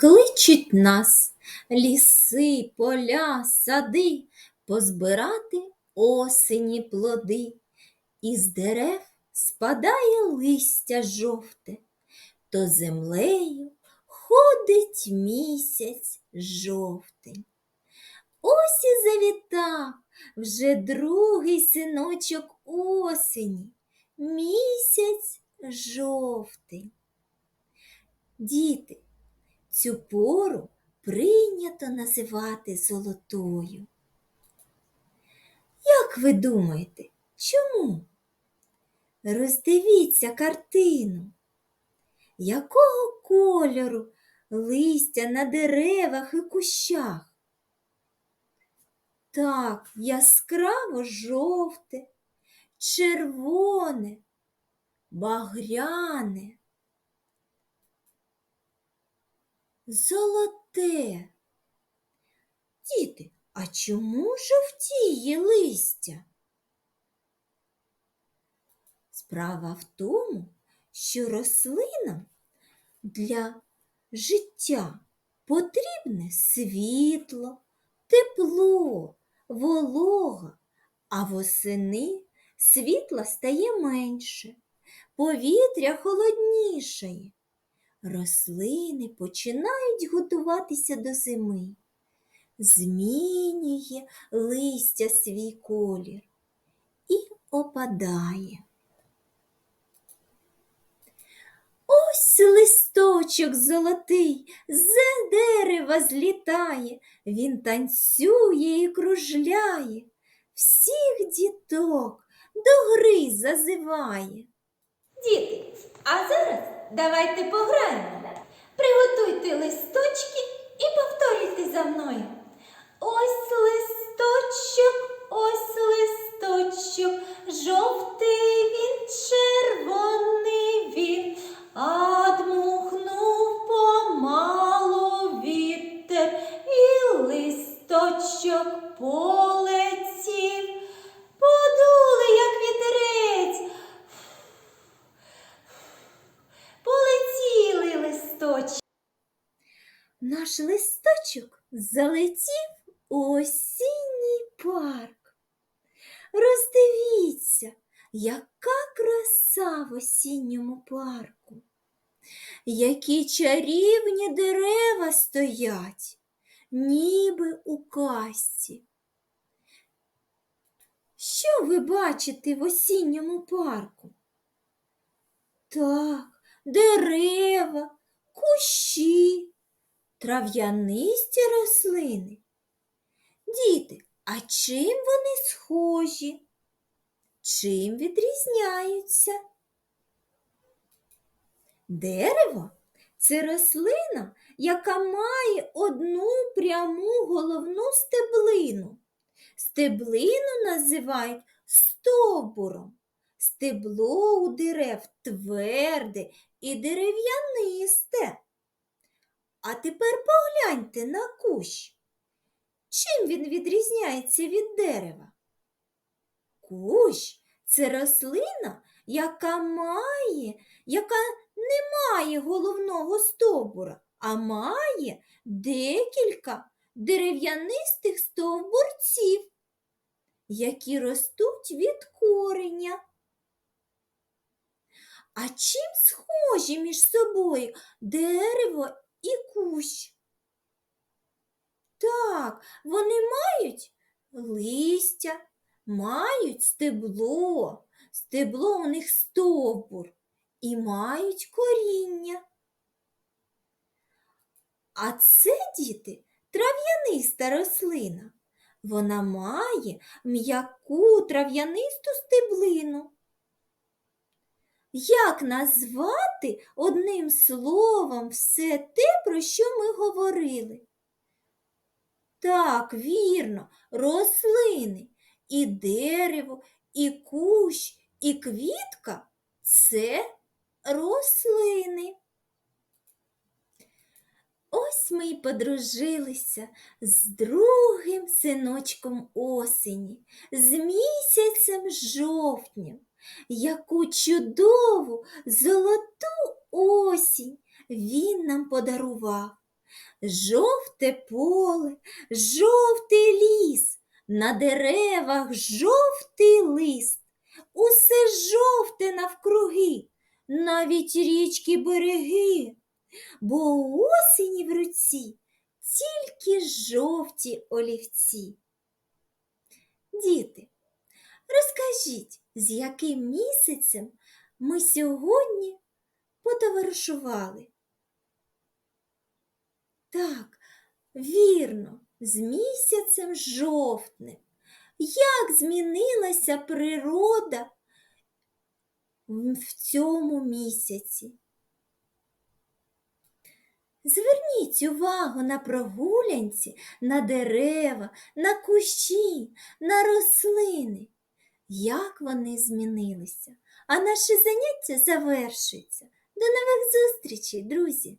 Кличуть нас ліси, поля, сади, позбирати осені плоди. Із дерев спадає листя жовте, то землею ходить місяць жовтий. Ось і завітав вже другий синочок осені, місяць жовтий. Діти, цю пору прийнято називати золотою. Як ви думаєте, чому? Роздивіться картину. Якого кольору листя на деревах і кущах? Так, яскраво жовте, червоне, багряне. Золоте. Діти, а чому жовтіє листя? Справа в тому, що рослинам для життя потрібне світло, тепло, волога, а восени світла стає менше, повітря холоднішає. Рослини починають готуватися до зими. Змінює листя свій колір і опадає. Ось листочок золотий з дерева злітає, він танцює і кружляє, всіх діток до гри зазиває. Діти, а зараз давайте пограємо. Приготуйте листочки Наш листочок залетів у осінній парк. Роздивіться, яка краса в осінньому парку, які чарівні дерева стоять, ніби у казці. Що ви бачите в осінньому парку? Так, дерева, кущі, трав'янисті рослини. Діти, а чим вони схожі? Чим відрізняються? Дерево це рослина, яка має одну пряму головну стеблину. Стеблину називають стовбуром. Стебло у дерев тверде і дерев'янисте. А тепер погляньте на кущ. Чим він відрізняється від дерева? Кущ це рослина, яка має, яка не має головного стовбура, а має декілька дерев'янистих стовбурців, які ростуть від кореня. А чим схожі між собою дерево і кущ? Так, вони мають листя, мають стебло, стебло у них стовбур і мають коріння. А це, діти, трав'яниста рослина. Вона має м'яку трав'янисту стеблину. Як назвати одним словом все те, про що ми говорили? Так, вірно, рослини. І дерево, і кущ, і квітка це рослини. Ось ми й подружилися з другим синочком осені, з місяцем жовтнем. Яку чудову золоту осінь він нам подарував. Жовте поле, жовтий ліс, на деревах жовтий лист, усе жовте навкруги, навіть річки береги, бо у осені в руці тільки жовті олівці. Діти, розкажіть, з яким місяцем ми сьогодні потоваришували? Так, вірно, з місяцем жовтнем. Як змінилася природа в цьому місяці? Зверніть увагу на прогулянці, на дерева, на кущі, на рослини. Як вони змінилися? А наше заняття завершується. До нових зустрічей, друзі!